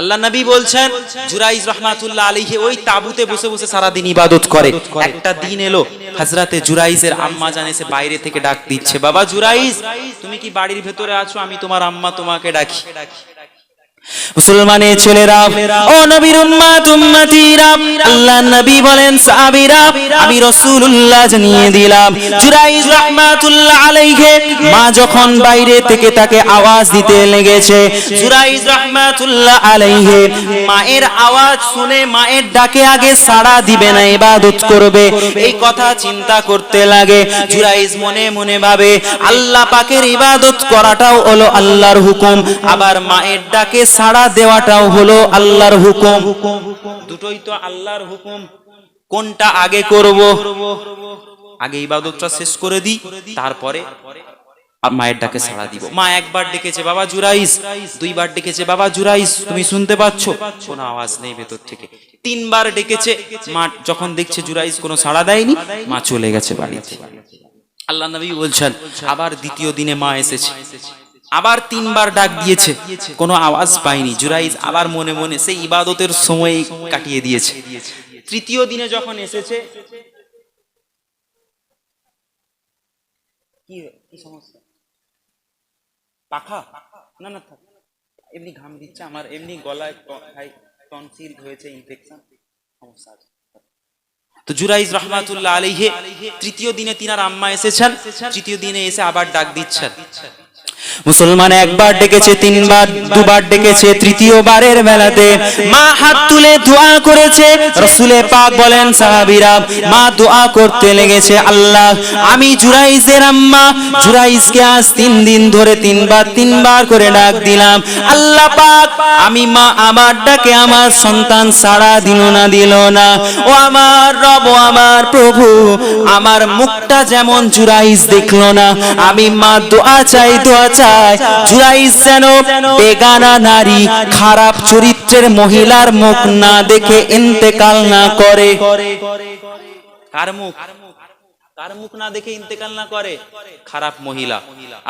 আল্লাহ নবী বলছেন, জুরাইজ রহমাতুল্লাহ আলাইহি ওই তাবুতে বসে বসে সারা দিন ইবাদত করে। একটা দিন এলো হাজরাতে জুরাইজের আম্মা জান এসে বাইরে থেকে ডাক দিচ্ছে, বাবা জুরাইজ, তুমি কি বাড়ির ভেতরে আছো? আমি তোমার আম্মা তোমাকে ডাকি। মুসলমানের ছেলেরা, ও নবীর উম্মাত উম্মতিরা, আল্লাহ নবী বলেন, সাহাবীরা, আমি রাসূলুল্লাহ জানিয়ে দিলাম, জুরাইজ রাহমাতুল্লাহ আলাইহি, মা যখন বাইরে থেকে তাকে আওয়াজ দিতে লেগেছে, জুরাইজ রাহমাতুল্লাহ আলাইহি, মায়ের আওয়াজ শুনে মায়ের ডাকে আগে সাড়া দিবে না, ইবাদত করবে, এই কথা চিন্তা করতে লাগে, জুরাইজ মনে মনে ভাবে, আল্লাহ পাকের ইবাদত করাটাও হলো আল্লাহর হুকুম, আবার মায়ের ডাকে সাড়া দেওয়াটাও হলো আল্লাহর হুকুম। দুটোই তো আল্লাহর হুকুম। কোনটা আগে করব? আগে ইবাদতটা শেষ করে দিই, তারপরে মায়ের ডাকে সাড়া দিব। মা একবার ডেকেছে, বাবা জুরাইস। দুইবার ডেকেছে, বাবা জুরাইস, তুমি শুনতে পাচ্ছ? কোনো আওয়াজ নেই ভেতর থেকে। তিনবার ডেকেছে, মা যখন দেখছে জুরাইস কোনো সাড়া দেয়নি, মা চলে গেছে বাড়িতে। আল্লাহ নবী বলছেন, আবার দ্বিতীয় দিনে মা এসেছে। আবার তিনবার ডাক দিয়েছে। কোনো আওয়াজ পায়নি জুরাইজ আবার মনে মনে সেই ইবাদতের সময় কাটিয়ে দিয়েছে। তৃতীয় দিনে যখন এসেছে, কি সমস্যা? পাখা? না এমনি ঘাম দিচ্ছে আমার, এমনি গলায় হয়েছে ইনফেকশন সমস্যা তো জুরাইজ তৃতীয় দিনে তিনার আম্মা এসেছেন। তৃতীয় দিনে এসে আবার ডাক দিচ্ছেন। মুসলমান একবার ডেকেছে, তিনবার, দুবার ডেকেছে, তৃতীয়বারের বেলাতে মা হাত তুলে দোয়া করেছে, রসুলে পাক বলেন, সাহাবীরা, মা দোয়া করতে লেগেছে আল্লাহ। আমি জুরাইজের আম্মা, জুরাইজকে আজ তিন দিন ধরে তিনবার তিনবার করে ডাক দিলাম। আল্লাহ পাক, আমি মা আমার ডাকে আমার সন্তান সাড়া দিল না দিল না। ও আমার রব আমার প্রভু, আমার মুখটা যেমন জুরাইজ দেখল না, আমি মা দোয়া চাই, দোয়া যেন বেগানা নারী, খারাপ চরিত্রের মহিলার মুখ না দেখে ইন্তেকাল না করে।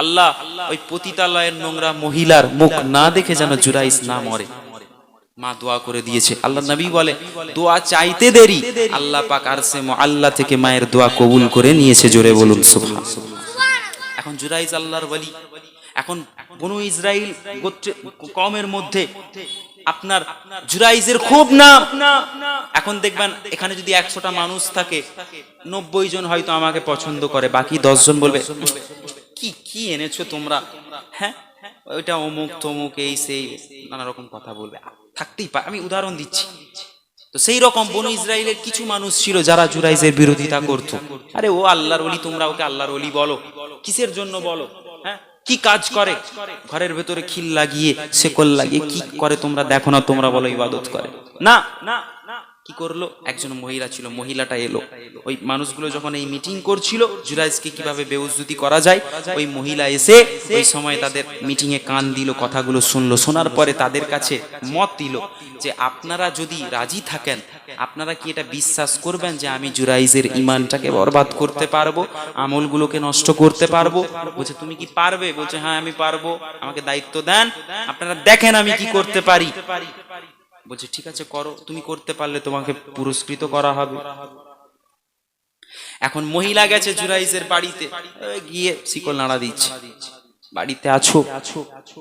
আল্লাহ নোংরা মহিলার মুখ না দেখে যেন জুরাইজ না মরে। মা দোয়া করে দিয়েছে। আল্লাহ নবী বলে, দোয়া চাইতে দেরি। আল্লাহ পাক আর আল্লাহ থেকে মায়ের দোয়া কবুল করে নিয়েছে। জোরে বলুন এখন জুরাইজ আল্লাহর বলি এখন বনু ইসরাইল গোত্রে কমের মধ্যে আপনার জুরাইজের খুব নাম। এখন দেখবেন এখানে যদি একশোটা মানুষ থাকে, নব্বই জন হয়তো আমাকে পছন্দ করে, বাকি দশ জন বলবে, কি কি এনেছো তোমরা? হ্যাঁ? ওইটা অমুক তমুক এই সেই, নানা রকম কথা বলবে। থাকতেই পারে, আমি উদাহরণ দিচ্ছি। তো সেই রকম বনু ইসরায়েলের কিছু মানুষ ছিল যারা জুরাইজের বিরোধিতা করত। আরে ও আল্লাহর অলি তোমরা ওকে আল্লাহর অলি বলো। কিসের জন্য বলো? কি কাজ করে? ঘরের ভেতরে খিল লাগিয়ে, শেকল লাগিয়ে, কি করে তোমরা দেখো না, তোমরা বলো ইবাদত করে? না। না কি করল? একজন মহিলা ছিল, মহিলাটা এলো। ওই মানুষগুলো যখন এই মিটিং করছিল, জুরাইজকে কীভাবে বেউজুতি করা যায়? ওই মহিলা এসে ওই সময় তাদের মিটিং এ কান দিল, কথাগুলো শুনলো। শোনার পরে তাদের কাছে মত দিল যে, আপনারা যদি রাজি থাকেন, আপনারা কি এটা বিশ্বাস করবেন যে আমি জুরাইজের ইমানটাকে বরবাদ করতে পারব, আমলগুলোকে নষ্ট করতে পারব? বলছে, তুমি কি পারবে? বলছে হ্যাঁ আমি পারব। আমাকে দায়িত্ব দেন। আপনারা দেখেন আমি কি করতে পারি। বলছে, ঠিক আছে, করো। তুমি করতে পারলে তোমাকে পুরস্কৃত করা হবে। এখন মহিলা গেছে জুরাইজের বাড়িতে। গিয়ে শিকল নাড়া দিচ্ছে। বাড়িতে আছো?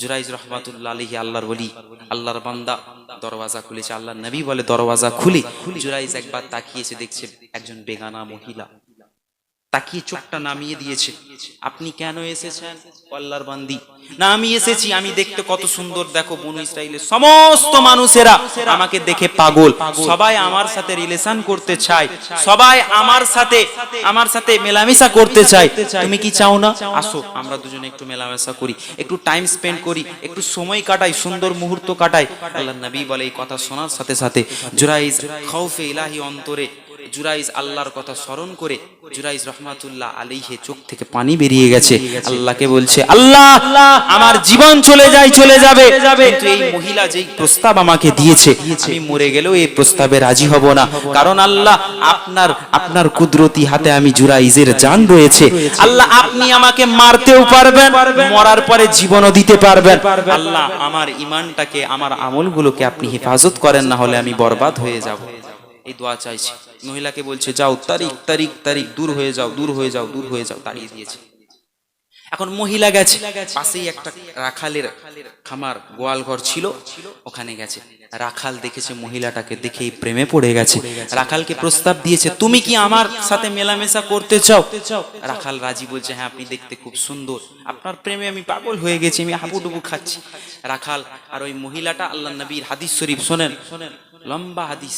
জুরাইজ রহমাতুল্লাহ আলহি আল্লাহর বলি আল্লাহর বান্দা। দরওয়াজা খুলেছে। আল্লাহর নবী বলে দরওয়াজা খুলে জুরাইজ একবার তাকিয়েছে দেখছে একজন বেগানা মহিলা। তাকিয়ে চোখটা নামিয়ে দিয়েছে। আপনি কেন এসেছেন? ও বান্দি। না, আমি এসেছি। আমি দেখতে কত সুন্দর। দেখো, বনু ইসরাইলের সমস্ত মানুষেরা আমাকে দেখে পাগল। সবাই আমার সাথে রিলেশন করতে চায়। সবাই আমার সাথে আমার সাথে মেলামেশা করতে চায়। তুমি কি চাও না? আসো, আমরা দুজনে একটু মেলামেশা করি। একটু টাইম স্পেন্ড করি। একটু সময় কাটাই, সুন্দর মুহূর্ত কাটাই। আল্লাহ নবী বলে এই কথা শোনার সাথে সাথে জুরাইজ খাউফে ইলাহি অন্তরে জুরাইজ আল্লাহর কথা স্মরণ করে জুরাইজ রহমাতুল্লাহ আলাইহে চোখ থেকে পানি বেরিয়ে গেছে। আল্লাহকে বলছে, আল্লাহ, আমার জীবন চলে যায়, চলে যাবে। কিন্তু এই মহিলা যেই প্রস্তাব আমাকে দিয়েছে, আমি মরে গেলেও এই প্রস্তাবে রাজি হব না। কারণ আল্লাহ, আপনার আপনার কুদরতি হাতে আমি জুরাইজের জান রয়েছে। আল্লাহ, আপনি আমাকে মারতেও পারবেন, মরার পরে জীবনও দিতে পারবেন। আল্লাহ, আমার ইমানটাকে আমার আমলগুলোকে আপনি হেফাজত করেন, না হলে আমি বরবাদ হয়ে যাব। এই দোয়া চাইছি। মহিলাকে বলছে, যাও, তারিখ তারিখ তারিখ, দূর হয়ে যাও, দূর হয়ে যাও, দূর হয়ে যাও, তাড়িয়ে দিয়েছে। এখন মহিলা গেছে, পাশেই একটা রাখালের খামার গোয়াল ঘর ছিল, ওখানে গেছে। রাখাল দেখেছে মহিলাটাকে দেখেই প্রেমে পড়ে গেছে। রাখালকে প্রস্তাব দিয়েছে, তুমি কি আমার সাথে মেলামেশা করতে চাও? রাখাল রাজি বলছে হ্যাঁ আপনি দেখতে খুব সুন্দর। আপনার প্রেমে আমি পাগল হয়ে গেছি, আমি হাবুডুবু খাচ্ছি। রাখাল আর ওই মহিলাটা আল্লাহ নবীর হাদিস শরীফ শোনেন শোনেন, লম্বা হাদিস।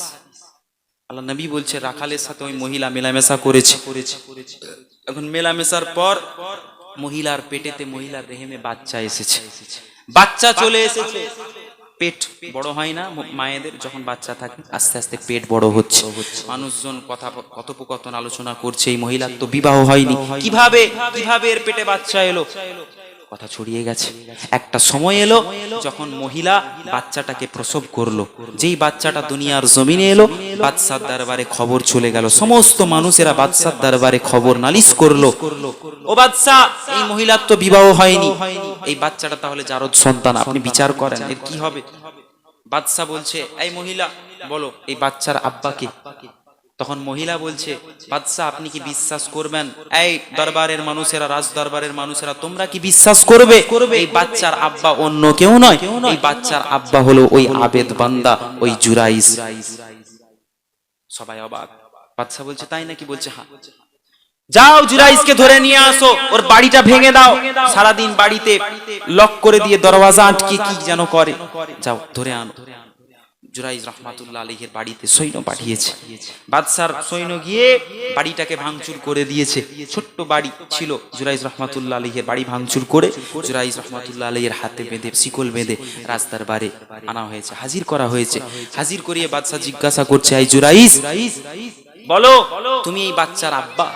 আল্লাহ নবী বলছে, রাখালের সাথে ওই মহিলা মেলামেশা করেছে। এখন মেলামেশার পর মহিলার পেটেতে মহিলার রেহেমে বাচ্চা এসেছে। বাচ্চা চলে এসেছে। পেট বড় হয় না মায়েদের যখন বাচ্চা থাকে, আস্তে আস্তে পেট বড় হচ্ছে। মানুষজন কথা কথোপকথন আলোচনা করছে, এই মহিলার তো বিবাহ হয়নি। কীভাবে কীভাবে এর পেটে বাচ্চা এলো? কথা ছড়িয়ে গেছে। একটা সময় এলো যখন মহিলা বাচ্চাটাকে প্রসব করল। যেই বাচ্চাটা দুনিয়ার জমিনে এলো, বাদশার দরবারে খবর চলে গেল। সমস্ত মানুষেরা বাদশার দরবারে খবর নালিশ করল। ও বাদশা, এই মহিলার তো বিবাহ হয়নি। এই বাচ্চাটা তাহলে জারদ সন্তান, আপনি বিচার করেন, এর কি হবে? বাদশা বলছে, এই মহিলা, বলো, এই বাচ্চার আব্বাকে তখন মহিলা বলছে বাদশাহ আপনি কি বিশ্বাস করবেন? এই দরবারের মানুষেরা, রাজ দরবারের মানুষেরা, তোমরা কি বিশ্বাস করবে? এই বাচ্চার আব্বা অন্য কেউ নয়। এই বাচ্চার আব্বা হলো ওই আবেদ বান্দা, ওই জুরাইস সবাই অবাক। বাদশাহ বলছে, তাই নাকি? বলছে হ্যাঁ। যাও জুরাইসকে ধরে নিয়ে আসো, ওর বাড়িটা ভেঙে দাও। সারাদিন বাড়িতে লক করে দিয়ে দরওয়াজা আটকে কি যেন করে। যাও, ধরে আনো। জুরাইজ রহমাতুল্লাহ আলীর বাড়িতে সৈন্য পাঠিয়েছে। বাদশার সৈন্য গিয়ে বাড়িটাকে ভাঙচুর করে দিয়েছে। ছোট্ট বাড়ি ছিল জুরাইজ রহমাতুল্লাহ আলীর বাড়ি ভাঙচুর করে জুরাইজ রহমাতুল্লাহ আলীর হাতে বেঁধে শিকল বেঁধে রাস্তার বারে আনা হয়েছে হাজির করা হয়েছে। হাজির করিয়ে বাদশাহ জিজ্ঞাসা করছে এই জুরাইজ বলো তুমি এই বাচ্চার আব্বা।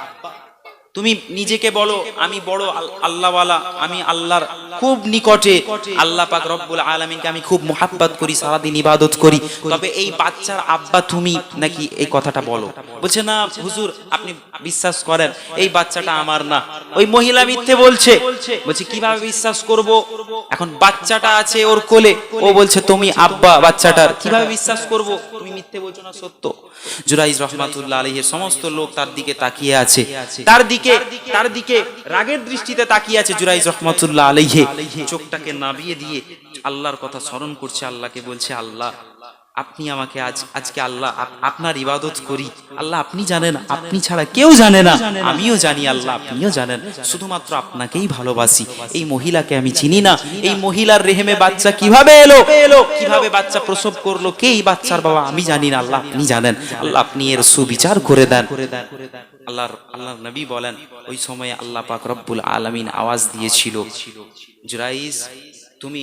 তুমি নিজেকে বলো আমি বড় আল- আল্লাহওয়ালা। আমি আল্লাহর খুব নিকটে আল্লাহ পাক রব্বুল আলমিনকে আমি খুব মোহাব্বত করি সারাদিন ইবাদত করি। তবে এই বাচ্চার আব্বা তুমি নাকি এই কথাটা বলো? বলছে না হুজুর আপনি বিশ্বাস করেন এই বাচ্চাটা আমার না। ওই মহিলা মিথ্যে বলছে। বলছে। কীভাবে বিশ্বাস করব? এখন বাচ্চাটা আছে ওর কোলে। ও বলছে তুমি আব্বা বাচ্চাটার কীভাবে বিশ্বাস করব? তুমি মিথ্যে বলছো না সত্য। জুরাইজ রহমাতুল্লাহ আলাইহির সমস্ত লোক তার দিকে তাকিয়ে আছে। তার দিকে তার দিকে রাগের দৃষ্টিতে তাকিয়ে আছে জুরাইজ রহমাতুল্লাহ আলাইহি। চোখটাকে নাবিয়ে দিয়ে আল্লাহর কথা স্মরণ করছে, আল্লাহকে বলছে, আল্লাহ, আপনি আমাকে আজ, আজকে আল্লাহ আপনার ইবাদত করি। আল্লাহ, আপনি জানেন, আপনি ছাড়া কেউ জানে না। আমিও জানি, আল্লাহ, আপনিও জানেন। শুধুমাত্র আপনাকেই ভালোবাসি। এই মহিলাকে আমি চিনি না। এই মহিলার রেহেমে বাচ্চা কীভাবে এলো? এলো কীভাবে বাচ্চা প্রসব করল? কে এই বাচ্চার বাবা? আমি জানি না। আল্লাহ, আপনি জানেন। আল্লাহ, আপনি এর সুবিচার করে দেন। আল্লাহর আল্লাহ নবী বলেন, ওই সময়ে আল্লাহ পাক রব্বুল আলামিন আওয়াজ দিয়েছিল। জুরাইস তুমি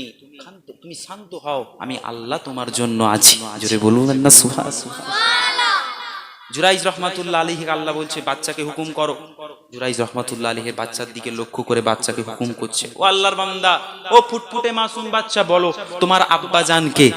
তুমি শান্ত হও আমি আল্লাহ তোমার জন্য আছি। জোরে বলুন না সুহা জুরাইজ রহমাতুল্লাহ আলীকে আল্লাহ বলছে বাচ্চাকে হুকুম করো। জুরাইজ রহমাতুল্লাহ আলীহের বাচ্চার দিকে লক্ষ্য করে বাচ্চাকে হুকুম করছে। ও আল্লাহর বান্দা ও ফুটফুটে মাসুম বাচ্চা বলো তোমার আব্বা জানকে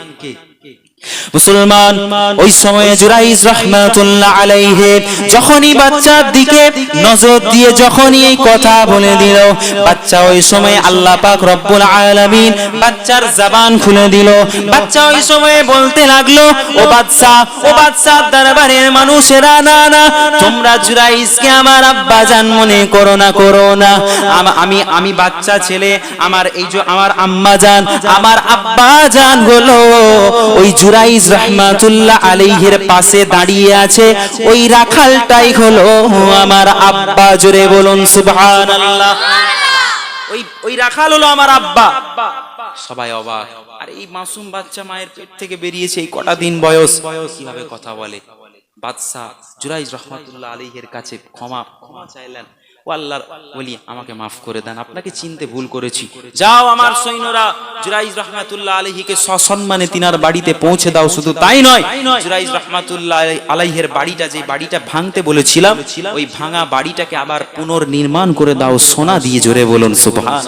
মুসলমান, ওই সময়ে জুরাইজ রহমাতুল্লাহ আলাইহি, যখনই বাচ্চার দিকে নজর দিয়ে যখনই এই কথা বলে দিল, বাচ্চা ওই সময় আল্লাহ পাক রব্বুল আলামিন বাচ্চার জবান খুলে দিল। বাচ্চা ওই সময়ে বলতে লাগল, ও ও দরবারের মানুষেরা না না, তোমরা জুরাইজকে আমার আব্বা জান মনে করো না করো না। আমি আমি বাচ্চা ছেলে, আমার এই যে, আমার আম্মা জান আমার আব্বা জান হলো ওই রহমাতুল্লাহ আলাইহির পাশে দাঁড়িয়ে আছে। ওই রাখালটাই হলো আমার আব্বা। জোরে বলুন, সুবহানাল্লাহ। ওই ওই রাখাল হলো আমার আব্বা। সবাই অবাক। আর এই মাসুম বাচ্চা মায়ের পেট থেকে বেরিয়েছে, এই কটা দিন বয়স। কীভাবে কথা বলে? বাদশাহ জুরাইজ রহমাতুল্লাহ আলাইহির কাছে ক্ষমা ক্ষমা চাইলেন। ও আল্লাহর বলি আমাকে মাফ করে দেন, আপনাকে চিনতে ভুল করেছি। যাও আমার সৈন্যরা, জুরাইজ রহমাতুল্লাহ আলহিকে সসম্মানে তিনার বাড়িতে পৌঁছে দাও, শুধু তাই নয়, জুরাইজ রহমাতুল্লাহ আলাইহের বাড়িটা, যে বাড়িটা ভাঙতে বলেছিলাম, ওই ভাঙা বাড়িটাকে আবার পুনর্নির্মাণ করে দাও, সোনা দিয়ে জোরে বলুন সুবহান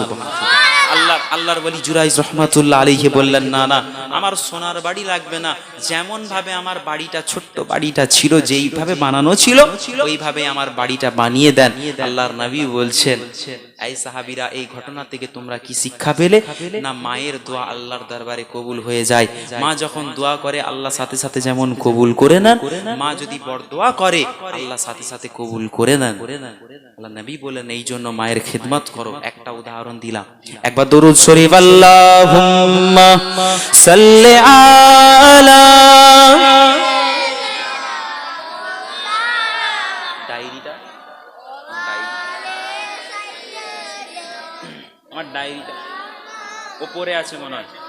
আল্লাহ, আল্লাহর বলি জুরাইজ রহমাতুল্লাহ আলাইহি বললেন, না না আমার সোনার বাড়ি লাগবে না। যেমন ভাবে আমার বাড়িটা, ছোট্ট বাড়িটা ছিল, যেইভাবে বানানো ছিল, ওইভাবে আমার বাড়িটা বানিয়ে দেন। আল্লাহর নবী বলছেন এই সাহাবীরা, এই ঘটনা থেকে তোমরা কি শিক্ষা পেলে? না, মায়ের দোয়া আল্লাহর দরবারে কবুল হয়ে যায়। মা যখন দোয়া করে, আল্লাহ সাথে সাথে যেমন কবুল করে নেন, মা যদি বড় দোয়া করে, আল্লাহ সাথে সাথে কবুল করে নেন। আল্লাহ নবী বলেন, এই জন্য মায়ের খেদমত করো। একটা উদাহরণ দিলাম। একবার দরুদ শরীফ সাল্লি আলা ওপরে আছে মনে হয়।